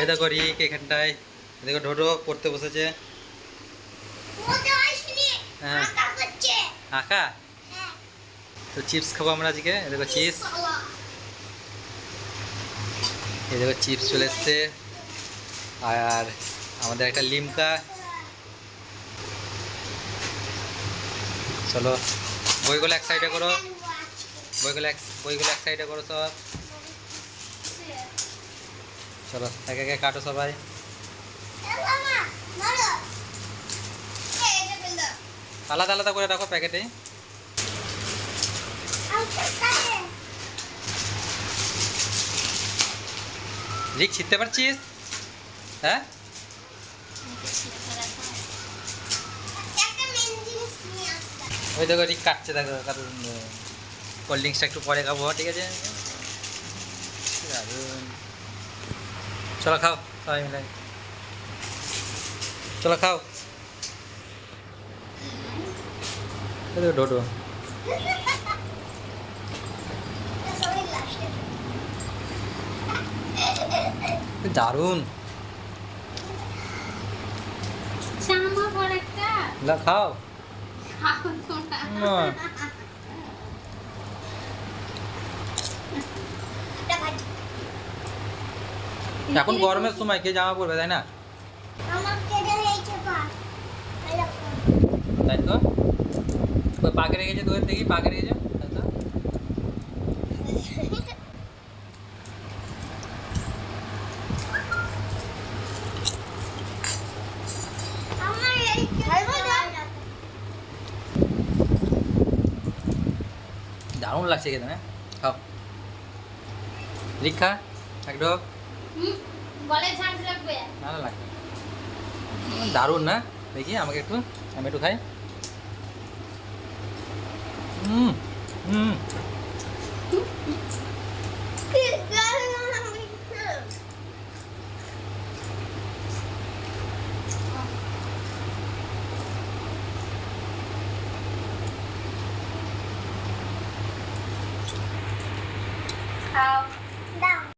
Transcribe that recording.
এই দেখো রিক এখানটায় দেখো ঢোঢো পড়তে বসেছে হ্যাঁ। আঁকা হ্যাঁ তো চিপস খাব আমরা আজকে এই দেখো চিপস। এই দেখো চিপস চলে এসছে আর আমাদের একটা লিমকা চলো বইগুলো এক সাইডে করো বইগুলো এক বইগুলো এক সাইডে করো সব চলো, একে একে কাটো সবাই। আলাদা আলাদা করে রাখো প্যাকেটে রিক, ছিটতে পারছিস হ্যাঁ। ওই দেখো, রিক কাটছে, দেখো কারণ কোল্ড ড্রিঙ্কসটা একটু পরে খাব, ঠিক আছে দারুণ। চলো খাও। সবাই মিলে। চলো খাও। ডোডো। লা খাও। খাও তোমরা। এখন গরমের সময় কে জামা পরবে তাই না আমার কেটে হয়েছে পা। ভালো করে। তাই তো ওই পাকে রেখেছে তোদের দেখি পাকে রেখেছে তাই তো আমার এই ভালো না। দারুণ লাগছে খেতে হ্যাঁ খাও রিক খা একটু হুম বলে ঝাঁজ লাগবে ভালো লাগে উম, দারুণ না দেখি আমাকে একটু আমি একটু খাই হুম হুম খাও